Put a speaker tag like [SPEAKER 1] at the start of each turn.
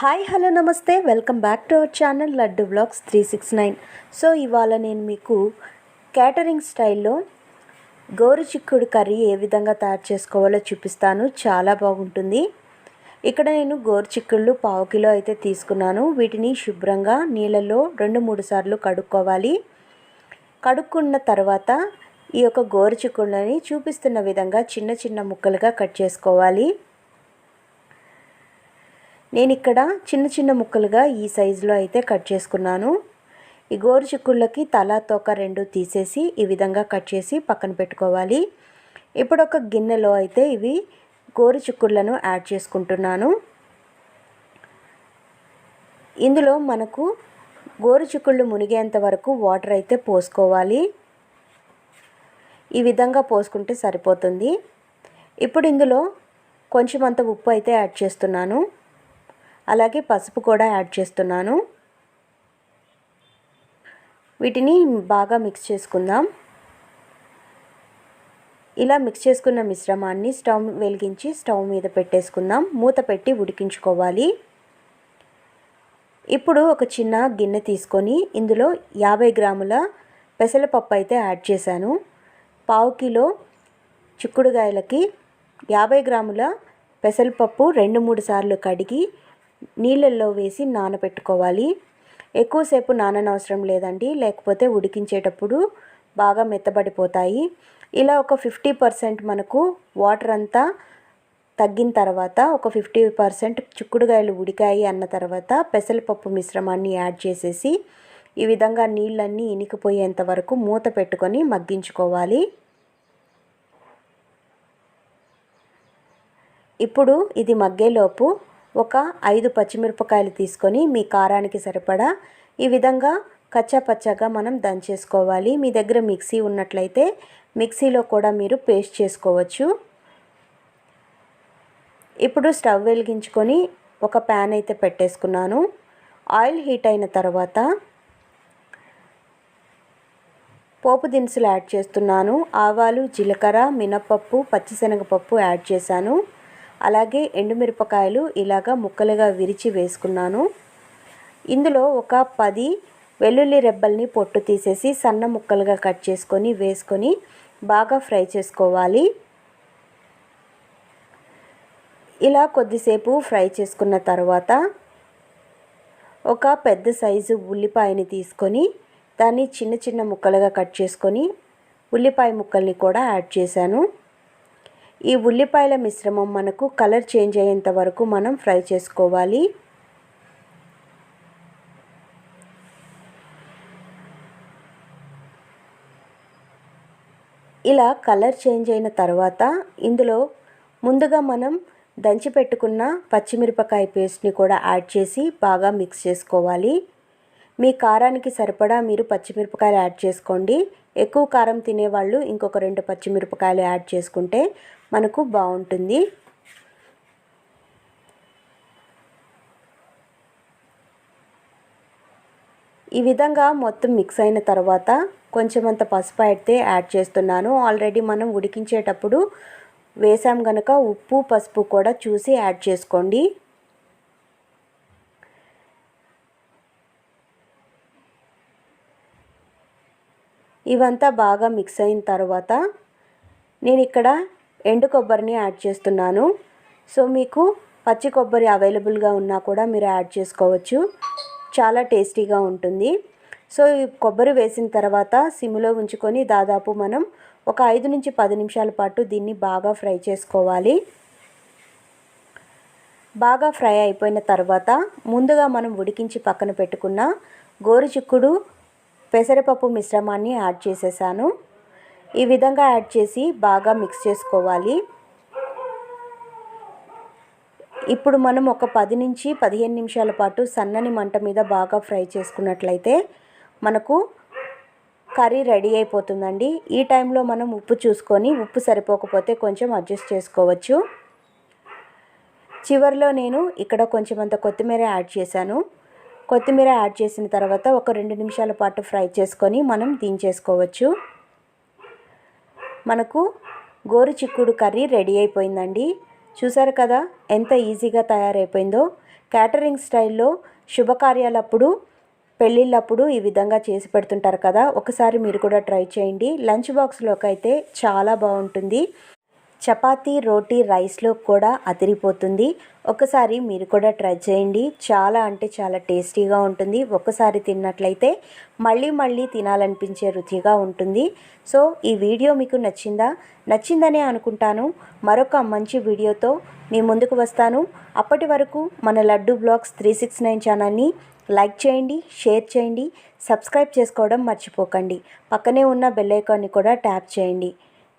[SPEAKER 1] Hi hello నమస్తే. Welcome back to our channel Laddu vlogs three six nine. So ఇవాళ నేను మీకు catering స్టైల్లో గోరు చిక్కుడు కర్రీ ఏ విధంగా తయారు చేసుకోవాలో చూపిస్తాను. చాలా బాగుంటుంది. ఇక్కడ నేను గోరు చిక్కుళ్ళు పావు కిలో అయితే తీసుకున్నాను. వీటిని శుభ్రంగా నీళ్ళల్లో రెండు మూడు సార్లు కడుక్కోవాలి. కడుక్కున్న తర్వాత ఈ యొక్క గోరు చిక్కుళ్ళని చూపిస్తున్న విధంగా చిన్న చిన్న ముక్కలుగా కట్ చేసుకోవాలి. నేను ఇక్కడ చిన్న చిన్న ముక్కలుగా ఈ సైజులో అయితే కట్ చేసుకున్నాను. ఈ గోరు చిక్కుళ్ళకి తల తోక రెండు తీసేసి ఈ విధంగా కట్ చేసి పక్కన పెట్టుకోవాలి. ఇప్పుడు ఒక గిన్నెలో అయితే ఇవి గోరు చిక్కుళ్ళను యాడ్ చేసుకుంటున్నాను. ఇందులో మనకు గోరు చిక్కుళ్ళు మునిగేంత వరకు వాటర్ అయితే పోసుకోవాలి. ఈ విధంగా పోసుకుంటే సరిపోతుంది. ఇప్పుడు ఇందులో కొంచెం అంత ఉప్పు అయితే యాడ్ చేస్తున్నాను. అలాగే పసుపు కూడా యాడ్ చేస్తున్నాను. వీటిని బాగా మిక్స్ చేసుకుందాం. ఇలా మిక్స్ చేసుకున్న మిశ్రమాన్ని స్టవ్ వెలిగించి స్టవ్ మీద పెట్టేసుకుందాం. మూత పెట్టి ఉడికించుకోవాలి. ఇప్పుడు ఒక చిన్న గిన్నె తీసుకొని ఇందులో యాభై గ్రాముల పెసలపప్పు అయితే యాడ్ చేశాను. పావు కిలో చిక్కుడుగాయలకి యాభై గ్రాముల పెసరపప్పు రెండు మూడు సార్లు కడిగి నీళ్ళల్లో వేసి నానబెట్టుకోవాలి. ఎక్కువసేపు నాననవసరం లేదండి. లేకపోతే ఉడికించేటప్పుడు బాగా మెత్తబడిపోతాయి. ఇలా ఒక ఫిఫ్టీ పర్సెంట్ మనకు వాటర్ అంతా తగ్గిన తర్వాత ఒక ఫిఫ్టీ పర్సెంట్ చిక్కుడుగాయలు ఉడికాయి అన్న తర్వాత పెసరపప్పు మిశ్రమాన్ని యాడ్ చేసేసి ఈ విధంగా నీళ్ళన్నీ ఇనికిపోయేంత వరకు మూత పెట్టుకొని మగ్గించుకోవాలి. ఇప్పుడు ఇది మగ్గేలోపు ఒక ఐదు పచ్చిమిరపకాయలు తీసుకొని మీ కారానికి సరిపడా ఈ విధంగా కచ్చా పచ్చగా మనం దంచేసుకోవాలి. మీ దగ్గర మిక్సీ ఉన్నట్లయితే మిక్సీలో కూడా మీరు పేస్ట్ చేసుకోవచ్చు. ఇప్పుడు స్టవ్ వెలిగించుకొని ఒక ప్యాన్ అయితే పెట్టేసుకున్నాను. ఆయిల్ హీట్ అయిన తర్వాత పోపు దినుసులు యాడ్ చేస్తున్నాను. ఆవాలు జీలకర్ర మినపప్పు పచ్చిశనగపప్పు యాడ్ చేశాను. అలాగే ఎండుమిరపకాయలు ఇలాగా ముక్కలుగా విరిచి వేసుకున్నాను. ఇందులో ఒక పది వెల్లుల్లి రెబ్బల్ని పొట్టు తీసేసి సన్న ముక్కలుగా కట్ చేసుకొని వేసుకొని బాగా ఫ్రై చేసుకోవాలి. ఇలా కొద్దిసేపు ఫ్రై చేసుకున్న తర్వాత ఒక పెద్ద సైజు ఉల్లిపాయని తీసుకొని దాన్ని చిన్న చిన్న ముక్కలుగా కట్ చేసుకొని ఉల్లిపాయ ముక్కల్ని కూడా యాడ్ చేశాను. ఈ ఉల్లిపాయల మిశ్రమం మనకు కలర్ చేంజ్ అయ్యేంత వరకు మనం ఫ్రై చేసుకోవాలి. ఇలా కలర్ చేంజ్ అయిన తర్వాత ఇందులో ముందుగా మనం దంచి పెట్టుకున్న పచ్చిమిరపకాయ పేస్ట్ని కూడా యాడ్ చేసి బాగా మిక్స్ చేసుకోవాలి. మీ కారానికి సరిపడా మీరు పచ్చిమిరపకాయలు యాడ్ చేసుకోండి. ఎక్కువ కారం తినేవాళ్ళు ఇంకొక రెండు పచ్చిమిరపకాయలు యాడ్ చేసుకుంటే మనకు బాగుంటుంది. ఈ విధంగా మొత్తం మిక్స్ అయిన తర్వాత కొంచెం అంత పసుపు అయితే యాడ్ చేస్తున్నాను. ఆల్రెడీ మనం ఉడికించేటప్పుడు వేసాం కనుక ఉప్పు పసుపు కూడా చూసి యాడ్ చేసుకోండి. ఇవంతా బాగా మిక్స్ అయిన తర్వాత నేను ఇక్కడ ఎండు కొబ్బరిని యాడ్ చేస్తున్నాను. సో మీకు పచ్చి కొబ్బరి అవైలబుల్గా ఉన్నా కూడా మీరు యాడ్ చేసుకోవచ్చు. చాలా టేస్టీగా ఉంటుంది. సో ఈ కొబ్బరి వేసిన తర్వాత సిమ్లో ఉంచుకొని దాదాపు మనం ఒక ఐదు నుంచి పది నిమిషాల పాటు దీన్ని బాగా ఫ్రై చేసుకోవాలి. బాగా ఫ్రై అయిపోయిన తర్వాత ముందుగా మనం ఉడికించి పక్కన పెట్టుకున్న గోరుచిక్కుడు పెసరపప్పు మిశ్రమాన్ని యాడ్ చేసేసాను. ఈ విధంగా యాడ్ చేసి బాగా మిక్స్ చేసుకోవాలి. ఇప్పుడు మనం ఒక పది నుంచి పదిహేను నిమిషాల పాటు సన్నని మంట మీద బాగా ఫ్రై చేసుకున్నట్లయితే మనకు కర్రీ రెడీ అయిపోతుందండి. ఈ టైంలో మనం ఉప్పు చూసుకొని ఉప్పు సరిపోకపోతే కొంచెం అడ్జస్ట్ చేసుకోవచ్చు. చివరిలో నేను ఇక్కడ కొంచెం అంత కొత్తిమీర యాడ్ చేశాను. కొత్తిమీర యాడ్ చేసిన తర్వాత ఒక రెండు నిమిషాల పాటు ఫ్రై చేసుకొని మనం దించేసుకోవచ్చు. మనకు గోరు చిక్కుడు కర్రీ రెడీ అయిపోయిందండి. చూసారు కదా ఎంత ఈజీగా తయారైపోయిందో. క్యాటరింగ్ స్టైల్లో శుభకార్యాలప్పుడు పెళ్ళిళ్ళప్పుడు ఈ విధంగా చేసి పెడుతుంటారు కదా. ఒకసారి మీరు కూడా ట్రై చేయండి. లంచ్ బాక్స్లోకి అయితే చాలా బాగుంటుంది. చపాతీ రోటీ రైస్లో కూడా అదిరిపోతుంది. ఒకసారి మీరు కూడా ట్రై చేయండి. చాలా అంటే చాలా టేస్టీగా ఉంటుంది. ఒకసారి తిన్నట్లయితే మళ్ళీ మళ్ళీ తినాలనిపించే రుచిగా ఉంటుంది. సో ఈ వీడియో మీకు నచ్చిందా? నచ్చిందనే అనుకుంటాను. మరొక మంచి వీడియోతో మీ ముందుకు వస్తాను. అప్పటి వరకు మన Laddu vlogs three six nine ఛానల్ని లైక్ చేయండి షేర్ చేయండి సబ్స్క్రైబ్ చేసుకోవడం మర్చిపోకండి. పక్కనే ఉన్న బెల్ ఐకాన్ని కూడా ట్యాప్ చేయండి.